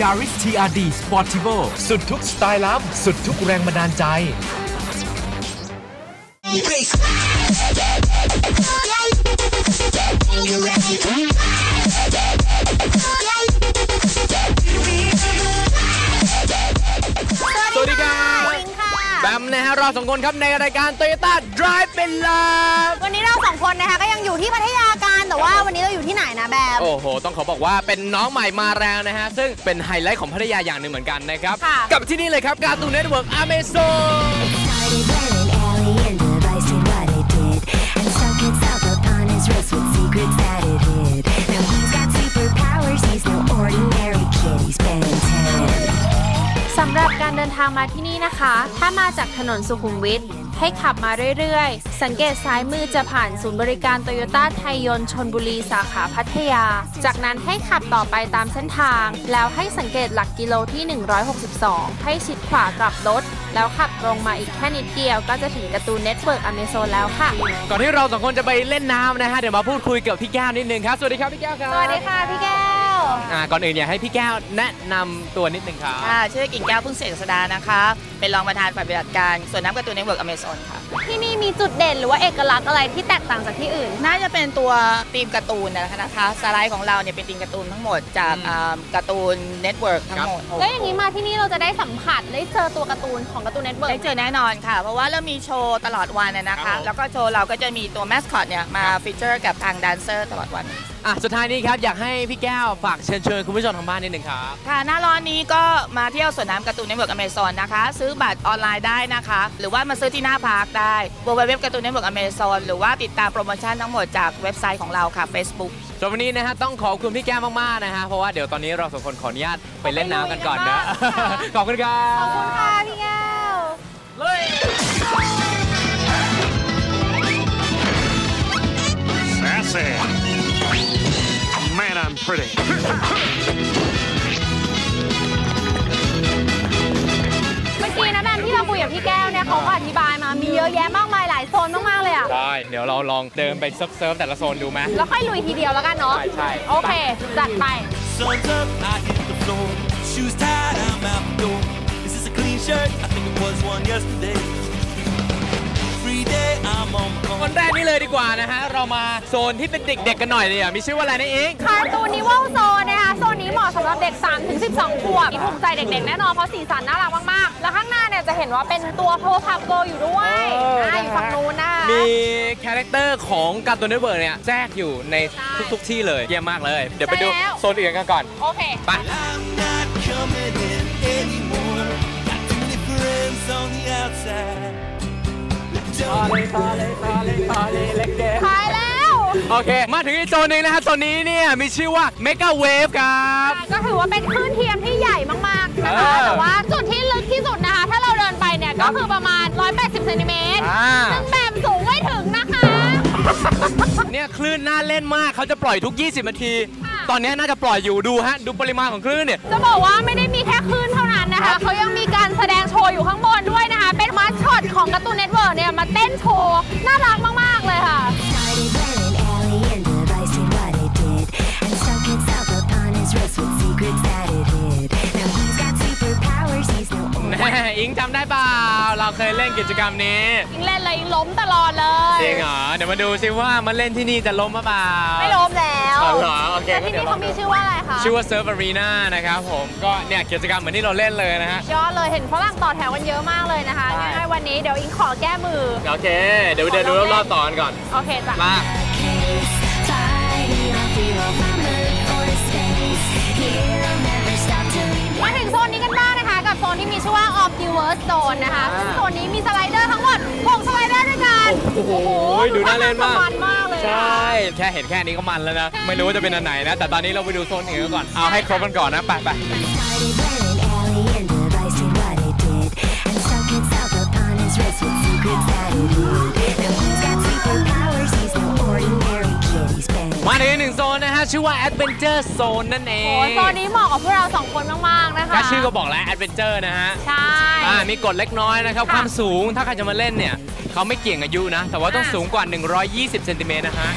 Yaris TRD Sportivo สุดทุกสไตล์ล้ำสุดทุกแรงบันดาลใจ สวัสดีครับแบมนะฮะเราสองคนครับในรายการ Toyota Drive เป็น Love วันนี้เราสองคนนะคะก็ยังอยู่ที่พัทยากัน แต่ว่าวันนี้เราอยู่ที่ไหนนะแบบโอ้โห ต้องขอบอกว่าเป็นน้องใหม่มาแรงนะฮะ ซึ่งเป็นไฮไลท์ของพัทยาอย่างหนึ่งเหมือนกันนะครับค่ะกับที่นี่เลยครับการ์ตูนเน็ตเวิร์กอเมซอน Started when an alien device did what it did and stuck itself upon his wrist with secrets that it hid. Now he's got superpowers, he's no ordinary kid, he's Ben 10. สำหรับการเดินทางมาที่นี่นะคะ ถ้ามาจากถนนสุขุมวิท ให้ขับมาเรื่อยๆ สังเกตซ้ายมือจะผ่านศูนย์บริการโตโยต้าไทยยนต์ชนบุรีสาขาพัทยา จากนั้นให้ขับต่อไปตามเส้นทาง แล้วให้สังเกตหลักกิโลที่ 162 ให้ชิดขวากลับรถ แล้วขับตรงมาอีกแค่นิดเดียวก็จะถึงการ์ตูนเน็ตเวิร์กอเมซอนแล้วค่ะ ก่อนที่เราสองคนจะไปเล่นน้ำนะฮะ เดี๋ยวมาพูดคุยกับพี่แก้วนิดนึงครับ สวัสดีครับพี่แก้วครับ สวัสดีค่ะพี่แก้ว อ่าก่อนอื่นอยากให้พี่แก้วแนะนำตัวนิดนึงครับ ค่ะชื่อกิ่งแก้วพึ่งเสกสดานะคะ เป็นรองประธานฝ่ายปฏิบัติการส่วนน้ำการ์ตูนเน็ตเวิร์กอเมซอนค่ะที่นี่มีจุดเด่นหรือว่าเอกลักษณ์อะไรที่แตกต่างจากที่อื่น น่าจะเป็นตัวธีมการ์ตูนนะคะนะคะสไลด์ของเราเนี่ยเป็นธีมการ์ตูนทั้งหมดจากอืม อ่าการ์ตูนเน็ตเวิร์กทั้งหมดแล้วอย่างนี้มาที่นี่เราจะได้สัมผัสได้เจอตัวการ์ตูนของการ์ตูนเน็ตเวิร์ได้กเจอแน่นอนค่ะ เพราะว่าเรามีโชว์ตลอดวันนะนะครัคะ บผม แล้วก็โชว์เราก็จะมีตัวแมสคอตเนี่ยมาฟีเจอร์กับทางแดนเซอร์ตลอดวัน อะสุดท้ายนี้ครับอยากให้พี่แก้วฝากเชิญชวนคุณผู้ชมทางบ้านนิดนึงครับ ค่ะ หน้าร้อนนี้ก็มาเที่ยวสวนน้ำการ์ตูนเน็ตเวิร์กอเมซอนนะคะ ซื้อบัตรออนไลน์ได้นะคะ หรือว่ามาซื้อที่หน้าพาร์คได้บนเว็บการ์ตูนเน็ตเวิร์กอเมซอนหรือว่าติดตามโปรโมชั่นทั้งหมดจากเว็บไซต์ของเราค่ะ Facebook ส่วนวันนี้นะฮะต้องขอบคุณพี่แก้วมาก ๆ นะฮะ เพราะว่าเดี๋ยวตอนนี้เราสองคนขออนุญาตไปเล่นน้ำกันก่อนนะ ขอบคุณครับ ขอบคุณค่ะพี่แก้วเลย Sassy. Man, I'm pretty. บมที่เราคุยกับพี่แก้วเนี่ยเขาก็อธิบายมามีเยอะแยะมากมายหลายโซนมากๆเลยอะได้ เดี๋ยวเราลองเดินไปเซิร์ฟๆแต่ละโซนดูไหม แล้วค่อยลุยทีเดียวแล้วกันเนาะ ใช่ใช่ โอเค จัดไป Sun's up, I hit the floor. Shoes tied, I'm out the door. Is this a clean shirt? I think it was one yesterday. คนแรกนี่เลยดีกว่านะฮะ เรามาโซนที่เป็นเด็ก ๆกันหน่อยเนี่ยมีชื่อว่าอะไรนะเองคาร์ตูนนิวัลโซนนะคะโซนนี้เหมาะสำหรับเด็ก 3-12 ขวบภูมิใจเด็กๆ แน่นอนเพราะสีสันน่ารักมากๆ แล้วข้างหน้าเนี่ยจะเห็นว่าเป็นตัวโพพับโกอยู่ด้วยเอออ่าอยู่ฝั่งนู้นนะคะมีคาแรคเตอร์ของการ์ตูนเน็ตเวิร์กเนี่ยแทรกอยู่ในใช่ทุกๆที่เลยเยี่ยมมากเลย เดี๋ยวไปดูใช่แล้วโซนอื่นกันก่อนโอเคไป I'm not coming in anymore. Got too many friends on the outside. พายแล้วโอเค มาถึงอีกโซนหนึ่งนะฮะโซนนี้เนี่ยมีชื่อว่า Mega Wave ครับ ก็ถือว่าเป็นคลื่นเทียมที่ใหญ่มากๆนะคะ แต่ว่าจุดที่ลึกที่สุดนะคะ ถ้าเราเดินไปเนี่ย ก็คือประมาณ 180เซนติเมตรอ่า ซึ่งแบบสูงไม่ถึงนะคะ เนี่ยคลื่นน่าเล่นมากเขาจะปล่อยทุก 20 นาที ตอนนี้น่าจะปล่อยอยู่ดูฮะดูปริมาณของคลื่นเนี่ยจะบอกว่าไม่ได้มีแค่คลื่นเท่านั้นนะคะเขายังมีการแสดงโชว์อยู่ข้างบนด้วยนะคะ เป็นมาสคอตของการ์ตูนเน็ตเวิร์กเนี่ยมาเต้นโชว์น่ารักมากๆเลยค่ะ Started when an alien device did what it did and stuck itself upon his wrist with secrets that it hid. Now he's got superpowers, he's no แน่ ordinary อิงจำได้เปล่า เราเคยเล่นกิจกรรมนี้ยิงเล่น เลยยิงล้มตลอดเลยจริงเหรอเดี๋ยวมาดูซิว่ามันเล่นที่นี่จะล้มหรือเปล่าไม่ล้มแล้วอ๋อเหรอโอเคแต่ก็ที่เดี๋ยนี่วลอเขางดูมีชื่อว่าอะไรคะชื่อว่า Surf Arena นะครับผมก็เนี่ยกิจกรรมเหมือนที่เราเล่นเลยนะฮะยอดเลยเห็นฝรั่งต่อแถวกันเยอะมากเลยนะคะใช่ง่ายๆวันนี้เดี๋ยวอิงขอแก้มือโอเค เดี๋ยวไปเดินดูรอบๆต่อกันก่อนโอเคจ้ะมา โซนที่มีชื่อว่า Omniverse Zone นะคะซึ่งโซนนี้มีสไลเดอร์ทั้งหมด6สไลเดอร์ด้วยกันโอ้โหดูน่าเล่นมาก มันมากเลยอะใช่แค่เห็นแค่นี้ก็มันแล้วนะ ไม่รู้ว่าจะเป็นอันไหนนะ แต่ตอนนี้เราไปดูโซนอื่นกันก่อน เอาให้ครบกันก่อนนะ ไปไป started ชื่อว่า Adventure Zone นั่นเองโอ้งโซนนี้เหมาะกับพวกเราสองคนมาก ๆ นะคะ ถ้าชื่อก็บอกแล้ว Adventure นะฮะใช่ อ่ามีกฎเล็กน้อยนะครับความสูงถ้าใครจะมาเล่นเนี่ย เขาไม่เกี่ยงอายุนะ แต่ว่าต้องสูงกว่า 120เซนติเมตรนะฮะ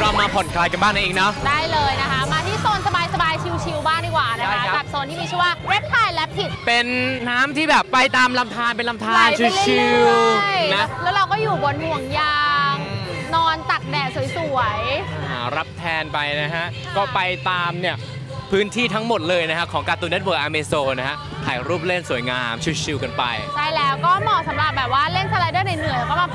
เรามาผ่อนคลายกันบ้างนั่เองเนาะ ได้เลยนะคะ โซนสบายๆ ชิลๆ บ้างดีกว่านะได้คะ ครับ กับโซนที่มีชื่อว่า Red Tide Rapid เป็นน้ำที่แบบไปตามลำธารเป็นลำธารชิวๆนะ แล้วเราก็อยู่บนห่วงยางนอนตักแดดสวยอ่ารับแทนไปนะฮะ ก็ไปตามเนี่ยพื้นที่ทั้งหมดเลยนะฮะ ของการ์ตูนเน็ตเวิร์กอเมโซนะฮะ ถ่ายรูปเล่นสวยงาม ชิวๆกันไป ๆ ใช่แล้วก็เหมาะสำหรับแบบว่าเล่น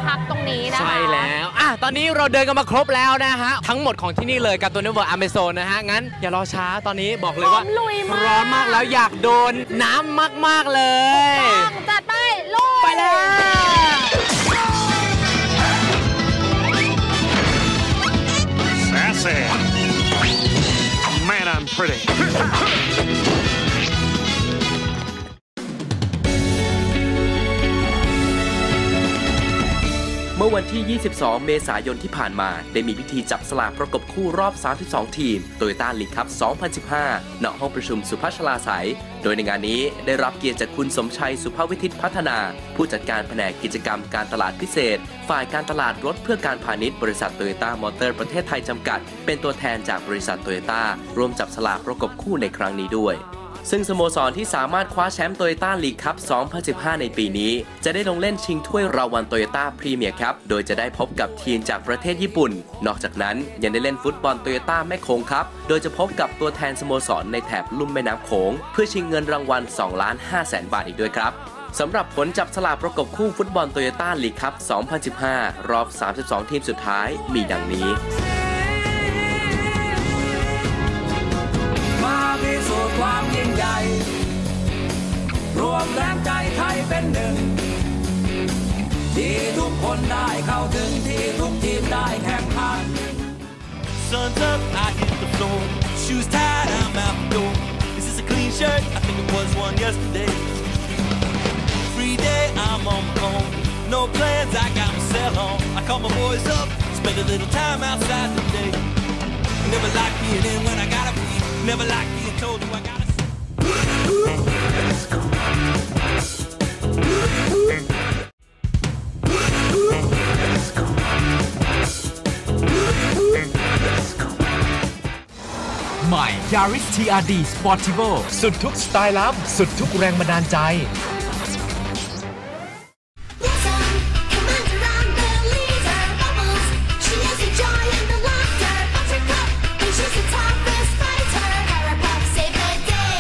พักตรงนี้นะคะ ใช่แล้วอะตอนนี้เราเดินกันมาครบแล้วนะฮะ ทั้งหมดของที่นี่เลยการ์ตูนเน็ตเวิร์กอเมโซนะฮะ งั้นอย่ารอช้าตอนนี้บอกเลยว่าพร้อมลุยมาก ร้อนมากแล้วอยากโดนน้ำมากๆเลยต้องจัดไปลุย ไปเลย Sassy. Man, I'm pretty. เมื่อวันที่ 22 เมษายนที่ผ่านมา ได้มีพิธีจับสลากประกบคู่รอบ 32 ทีมโตโยต้าลีกคัพ 2015 ณ ห้องประชุมสุภาชลาไสยโดยในงานนี้ได้รับเกียรติจากคุณสมชัยสุภาวิทิตพัฒนา ผู้จัดการแผนกกิจกรรมการตลาดพิเศษ ฝ่ายการตลาดรถเพื่อการพาณิชย์บริษัทโตโยต้ามอเตอร์ประเทศไทยจำกัด เป็นตัวแทนจากบริษัทโตโยต้าร่วมจับสลากประกบคู่ในครั้งนี้ด้วย ซึ่งสโมสรที่สามารถคว้าแชมป์โตโยต้าลีกคัพ2015 ในปีนี้ จะได้ลงเล่นชิงถ้วยรางวัลโตโยต้าพรีเมียร์คัพโดยจะได้พบกับทีมจากประเทศญี่ปุ่น นอกจากนั้นยังได้เล่นฟุตบอลโตโยต้าแม่โขงครับ โดยจะพบกับตัวแทนสโมสรในแถบลุ่มแม่น้ำโขง เพื่อชิงเงินรางวัล2ล้าน5แสนบาทอีกด้วยครับสำหรับผลจับสลากประกบคู่ฟุตบอลโตโยต้าลีกคัพ2015 รอบ 32 ทีมสุดท้ายมีดังนี้ เป็นหนึ่ง ที่ทุกคนได้เข้าถึงที่ทุกทีมได้แข่งขัน Sun's up, I hit the floor. Shoes tied, I'm out the door. Is this a clean shirt? I think it was one yesterday. Free day, I'm on my own. No plans, I got myself home. I call my boys up, spend a little time outside today. Never like being in when I gotta be. Never like being told Yaris TRD Sportivo สุดทุกสไตล์ล้ำสุดทุกแรงบันดาลใจ Blossom, commander and the leader. Bubbles, she is the joy and the laughter. Buttercup, and she's the toughest fighter. Powerpuff, save the day.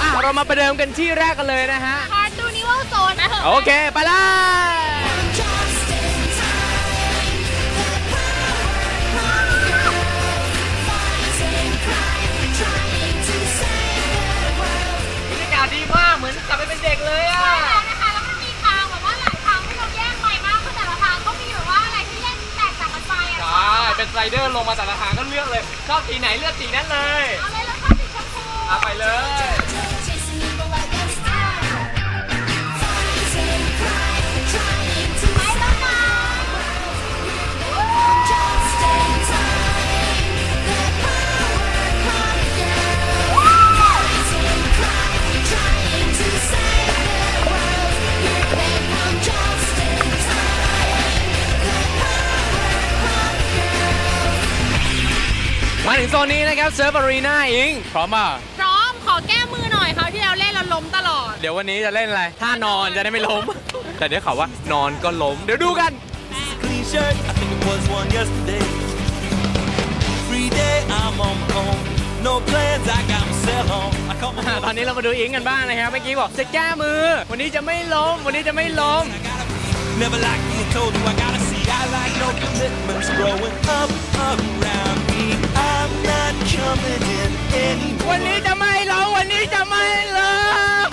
อะเรามาประเดิมกันที่แรกกันเลยนะฮะคาร์ตูนิวัลโซนนะโอเค ไปเลย บว่าอะไรที่เล่นแตกต่างกันไปอะใช่เป็นสไลเดอร์ลงมาแต่ละทางก็เลือกเลย ชอบสีไหนเลือกสีนั้นเลย เอาเลยแล้วชอบสีชมพูเอาไปเลย ถึงโซนนี้นะครับเซิร์ฟอารีนาอิงพร้อมป่ะพร้อมขอแก้มือหน่อยเขาวที่เราเล่นเราล้มตลอด เดี๋ยววันนี้จะเล่นอะไรถ้านอนจะได้ไม่ล้ม แต่เดี๋ยวเขาว่านอนก็ล้ม เดี๋ยวดูกัน clean shirt. I think it was one yesterday. Free day, I'm on my own. No plans, I got myself home. I call my ตอนนี้เรามาดูอิงกันบ้างนะครับ เมื่อกี้บอกจะแก้มือ วันนี้จะไม่ล้ม วันนี้จะไม่ล้ม I gotta be. Never like being told who I gotta see. I like no commitments growing up around me. วันนี้จะไม่ล้มวันนี้จะไม่ล้ม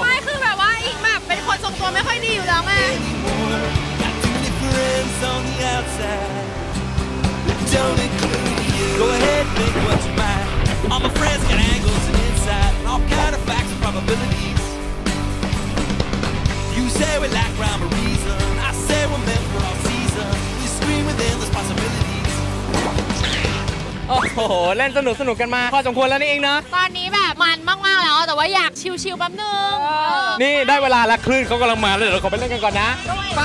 ไม่คือแบบว่าอิงแบบเป็นคนทรงตัวไม่ค่อยดีอยู่แล้วไง anymore. Got too many friends on the โอ้โห เล่นสนุกสนุกกันมาพอสมควรแล้วนี่เองเนาะ ตอนนี้แบบมันมาก ๆ แล้ว แต่ว่าอยากชิลๆแป๊บนึงเออนี่ได้เวลาแล้วคลื่นเขากำลังมาแล้วเดี๋ยวเราขอไปเล่นกันก่อนนะ ไป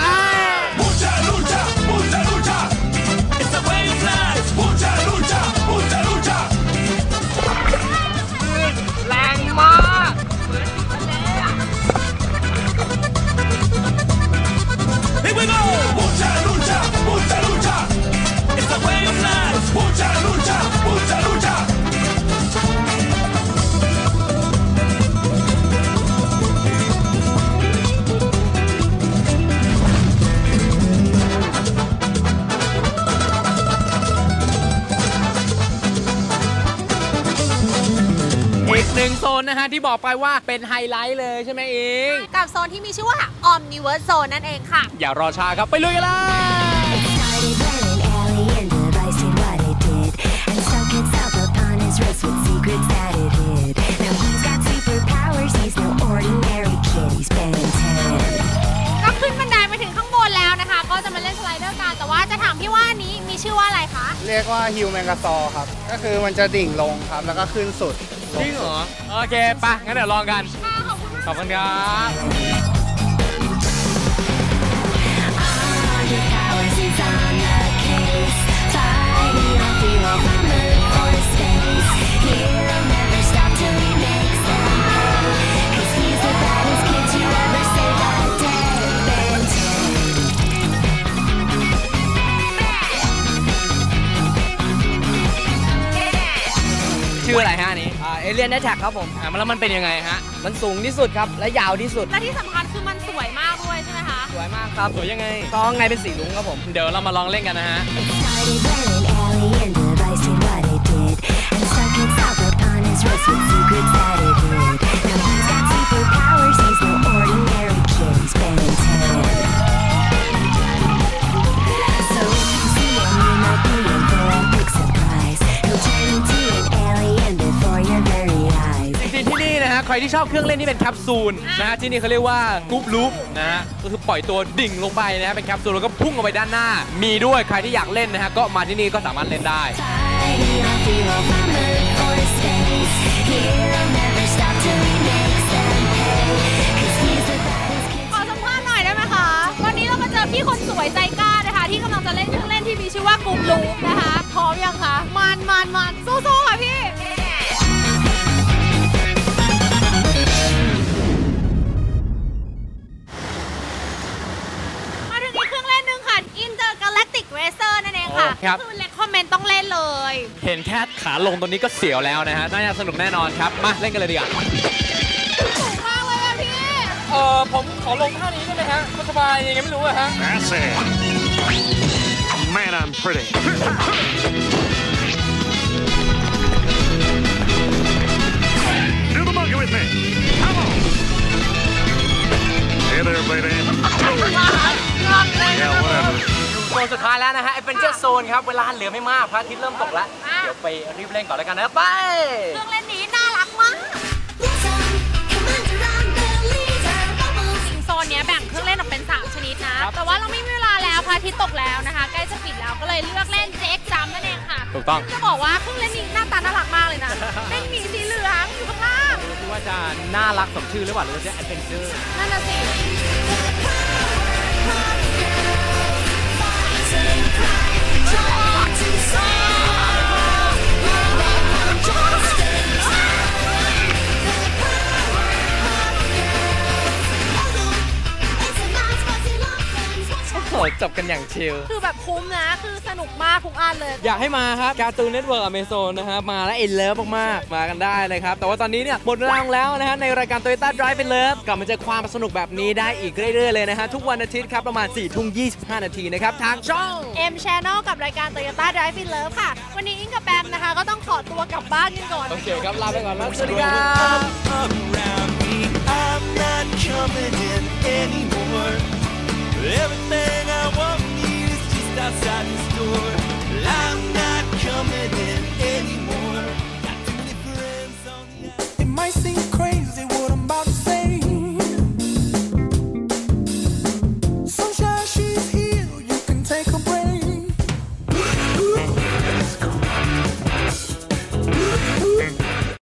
หนึ่งโซนนะฮะที่บอกไปว่าเป็นไฮไลท์เลยใช่ไหมเองกับโซนที่มีชื่อว่า Omniverse Zone นั่นเองค่ะ อย่ารอช้าครับไปลุยกันเลย Started when an alien device did what it did and stuck itself upon his wrist with secrets that it hid. Now he's got superpowers, he's no ordinary kid, he's Ben 10. ก็ขึ้นบันไดมาถึงข้างบนแล้วนะคะ ก็จะมาเล่นสไลเดอร์กัน แต่ว่าจะถามพี่ว่าอันนี้มีชื่อว่าอะไรคะ เรียกว่าฮิวแมงกาซอครับ ก็คือมันจะดิ่งลงครับ แล้วก็ขึ้นสุด จริงเหรอ โอเคไปะงั้นเดี๋ยวลองกัน ขอบคุณครับ Your powers, he's on the case, fighting off evil from Earth or space. He'll never stop till he makes them pay, 'cause he's the baddest kid to ever save the day. Ben 10. ชื่ออะไรฮะอันนี้ เอเลียนแอทแทกครับผม อ่าแล้วมันเป็นยังไงฮะ มันสูงที่สุดครับ และยาวที่สุด และที่สำคัญคือมันสวยมากด้วยใช่ไหมคะ สวยมากครับ สวยยังไงท้องไงเป็นสีลุงครับผม เดี๋ยวเรามาลองเล่นกันนะฮะ Started when an alien device did what it did and stuck itself upon his wrist with secrets that ที่ชอบเครื่องเล่นที่เป็นแคปซูลนะฮะที่นี่เขาเรียกว่ากรุ๊ปลูปนะฮะก็คือปล่อยตัวดิ่งลงไปนะฮะเป็นแคปซูลแล้วก็พุ่งออกไปด้านหน้า มีด้วยใครที่อยากเล่นนะฮะก็มาที่นี่ก็สามารถเล่นได้ ขอสัมภาษณ์หน่อยได้ไหมคะ วันนี้เรามาเจอพี่คนสวยใจกล้านะคะ ที่กำลังจะเล่นเครื่องเล่นที่มีชื่อว่ากลุ่มลูปนะคะ พร้อมยังคะ มันมันมันสู้ๆค่ะพี่ Intergalactic Racer นั่นเองค่ะโอ้ครับ คือ recommend ต้องเล่นเลย เห็นแค่ขาลงตรงนี้ก็เสียวแล้วนะฮะ น่าจะสนุกแน่นอนครับ มาเล่นกันเลยดีกว่า สูงมากเลยอะพี่ เออผมขอลงท่านี้ได้ไหมฮะก็สบายยังไงไม่รู้อะฮะ That's it. Man, I'm pretty. Do the monkey with me. Come on. Hey there, baby. Yeah, whatever. โซนสุดท้ายแล้วนะฮะ a d v e n t u r e Zone ครับ เวลาเหลือไม่มากพระอาทิตย์เริ่มตกแล้ว เดี๋ยวไปรีบเล่นก่อนแล้วกันนะไป เครื่องเล่นนี้น่ารักมากโซนเนี้ยแบ่งเครื่องเล่นออกเป็น 3 ชนิดนะแต่ว่าเราไม่มีเวลาแล้วพระอาทิตย์ตกแล้วนะคะ ใกล้จะปิดแล้วก็เลยเลือกเล่นเจ๊กจัมนั่นเองค่ะ ถูกต้องจะบอกว่าเครื่องเล่นนี้หน้าตาน่ารักมากเลยนะเป็นหมีสีเหลืองอยู่ข้างล่างดูว่าจะน่ารักสมชื่อหรือเปล่าหรือว่าจะ adventure นั่นน่ะสิ โหจบกันอย่างชิล คือแบบคุ้มนะ คือสนุกมากทุกอันเลย อยากให้มาครับการ์ตูนเน็ตเวิร์กอเมซอนนะฮะมาแล้วเอ็นเลิฟมากๆ มากันได้เลยครับ แต่ว่าตอนนี้เนี่ยหมดเวลาลงแล้วนะฮะในรายการ Toyota Drive in Love กลับมาเจอความสนุกแบบนี้ได้อีกเรื่อยๆเลยนะฮะทุกวันอาทิตย์ครับประมาณ4ทุ่ม25นาทีนะครับทางช่อง M Channel กับรายการ Toyota Drive in Love ค่ะ วันนี้อิงกับแบมนะคะ ก็ต้องขอตัวกลับบ้านกันก่อน โอเคครับลาไปก่อนแล้วสวัสดีครับ